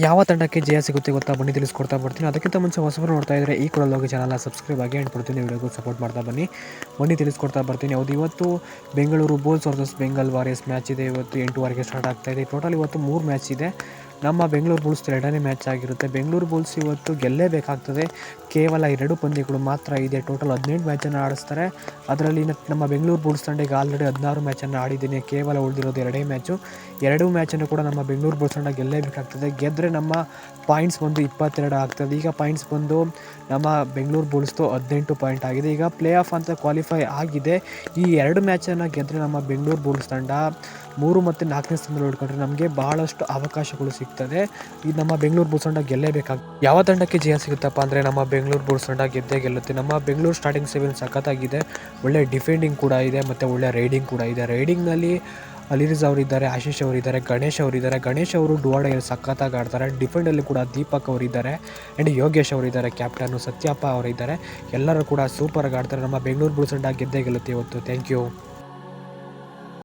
ಯಾವ ತಂಡಕ್ಕೆ ಜಯ ಸಿಗುತ್ತೆ ಗೊತ್ತಾ ಬನ್ನಿ, ತಿಳಿಸ್ಕೊಡ್ತಾ ಬರ್ತೀನಿ. ಅದಕ್ಕಿಂತ ಮುಂಚೆ ಹೊಸಬರು ನೋಡ್ತಾ ಇದ್ದರೆ ಈ ಕೂಡ ಹೋಗಿ ಚಾನಲ್ನ ಸಬ್ಸ್ಕ್ರೈಬ್ ಆಗಿ ಆ್ಯಂಡ್ ಕೊಡ್ತೀನಿ. ವಿಡಿಯೋಗೂ ಸಪೋರ್ಟ್ ಮಾಡ್ತಾ ಬನ್ನಿ. ಬನ್ನಿ, ತಿಳಿಸ್ಕೊಡ್ತಾ ಬರ್ತೀನಿ. ಹೌದು, ಇವತ್ತು Bengaluru bulls versus Bengal warriors match ಇದೆ. ಇವತ್ತು ಎಂಟುವರೆಗೆ ಸ್ಟಾರ್ಟ್ ಆಗ್ತಾ ಇದೆ. ಟೋಟಲ್ ಇವತ್ತು ಮೂರು ಮ್ಯಾಚ್ ಇದೆ. ನಮ್ಮ ಬೆಂಗಳೂರು ಬುಲ್ಸ್ ಎರಡನೇ ಮ್ಯಾಚ್ ಆಗಿರುತ್ತೆ. ಬೆಂಗಳೂರು ಬುಲ್ಸ್ ಇವತ್ತು ಗೆಲ್ಲೇಬೇಕಾಗ್ತದೆ. ಕೇವಲ ಎರಡು ಪಂದ್ಯಗಳು ಮಾತ್ರ ಇದೆ. ಟೋಟಲ್ ಹದಿನೆಂಟು ಮ್ಯಾಚನ್ನು ಆಡಿಸ್ತಾರೆ. ಅದರಲ್ಲಿ ನಮ್ಮ ಬೆಂಗಳೂರು ಬುಲ್ಸ್ ತಂಡ ಈಗ ಆಲ್ರೆಡಿ ಹದಿನಾರು ಮ್ಯಾಚನ್ನು ಆಡಿದ್ದೀನಿ. ಕೇವಲ ಉಳಿದಿರೋದು ಎರಡೇ ಮ್ಯಾಚು ಎರಡು ಮ್ಯಾಚನ್ನು ಕೂಡ ನಮ್ಮ ಬೆಂಗಳೂರು ಬುಲ್ಸ್ ತಂಡ ಗೆಲ್ಲೇಬೇಕಾಗ್ತದೆ. ಗೆದ್ದರೆ ನಮ್ಮ ಪಾಯಿಂಟ್ಸ್ ಬಂದು ಇಪ್ಪತ್ತೆರಡು ಆಗ್ತದೆ. ಈಗ ಪಾಯಿಂಟ್ಸ್ ಬಂದು ನಮ್ಮ ಬೆಂಗಳೂರು ಬುಲ್ಸ್ದು ಹದಿನೆಂಟು ಪಾಯಿಂಟ್ ಆಗಿದೆ. ಈಗ ಪ್ಲೇ ಆಫ್ ಅಂತ ಕ್ವಾಲಿಫೈ ಆಗಿದೆ. ಈ ಎರಡು ಮ್ಯಾಚನ್ನು ಗೆದ್ದರೆ ನಮ್ಮ ಬೆಂಗಳೂರು ಬುಲ್ಸ್ ತಂಡ ಮೂರು ಮತ್ತು ನಾಲ್ಕನೇ ಸ್ಥಾನದಲ್ಲಿ ಹೊಡ್ಕೊಂಡ್ರೆ ನಮಗೆ ಬಹಳಷ್ಟು ಅವಕಾಶಗಳು ಸಿಗ್ತದೆ ಈ ನಮ್ಮ ಬೆಂಗಳೂರು ಬುಲ್ಸ್ ತಂಡ ಗೆಲ್ಲೇಬೇಕಾಗ, ಯಾವ ತಂಡಕ್ಕೆ ಜಯ ಸಿಗುತ್ತಪ್ಪ ಅಂದರೆ ನಮ್ಮ ಬೆಂಗಳೂರು ಬುಲ್ಸ್ ತಂಡ ಗೆದ್ದೇ ಗೆಲ್ಲುತ್ತೆ. ನಮ್ಮ ಬೆಂಗಳೂರು ಸ್ಟಾರ್ಟಿಂಗ್ ಸೆವೆನ್ ಸಖತ್ತಾಗಿದೆ. ಒಳ್ಳೆ ಡಿಫೆಂಡಿಂಗ್ ಕೂಡ ಇದೆ ಮತ್ತು ಒಳ್ಳೆ ರೈಡಿಂಗ್ ಕೂಡ ಇದೆ. ರೈಡಿಂಗ್ನಲ್ಲಿ ಅಲಿರಿಸ್ ಅವರಿದ್ದಾರೆ, ಆಶೀಶ್ ಅವರಿದ್ದಾರೆ, ಗಣೇಶ್ ಅವರಿದ್ದಾರೆ. ಗಣೇಶ್ ಅವರು ಡುವಾಡೆಯಲ್ಲಿ ಸಖತ್ತಾಗಿ ಆಡ್ತಾರೆ. ಡಿಫೆಂಡಲ್ಲಿ ಕೂಡ ದೀಪಕ್ ಅವರಿದ್ದಾರೆ ಆ್ಯಂಡ್ ಯೋಗೇಶ್ ಅವರಿದ್ದಾರೆ ಕ್ಯಾಪ್ಟನ್ನು ಸತ್ಯಪ್ಪ ಅವರಿದ್ದಾರೆ. ಎಲ್ಲರೂ ಕೂಡ ಸೂಪರಾಗಿ ಆಡ್ತಾರೆ. ನಮ್ಮ ಬೆಂಗಳೂರು ಬುಲ್ಸ್ ತಂಡ ಗೆದ್ದೇ ಗೆಲ್ಲುತ್ತೆ ಇವತ್ತು. Thank you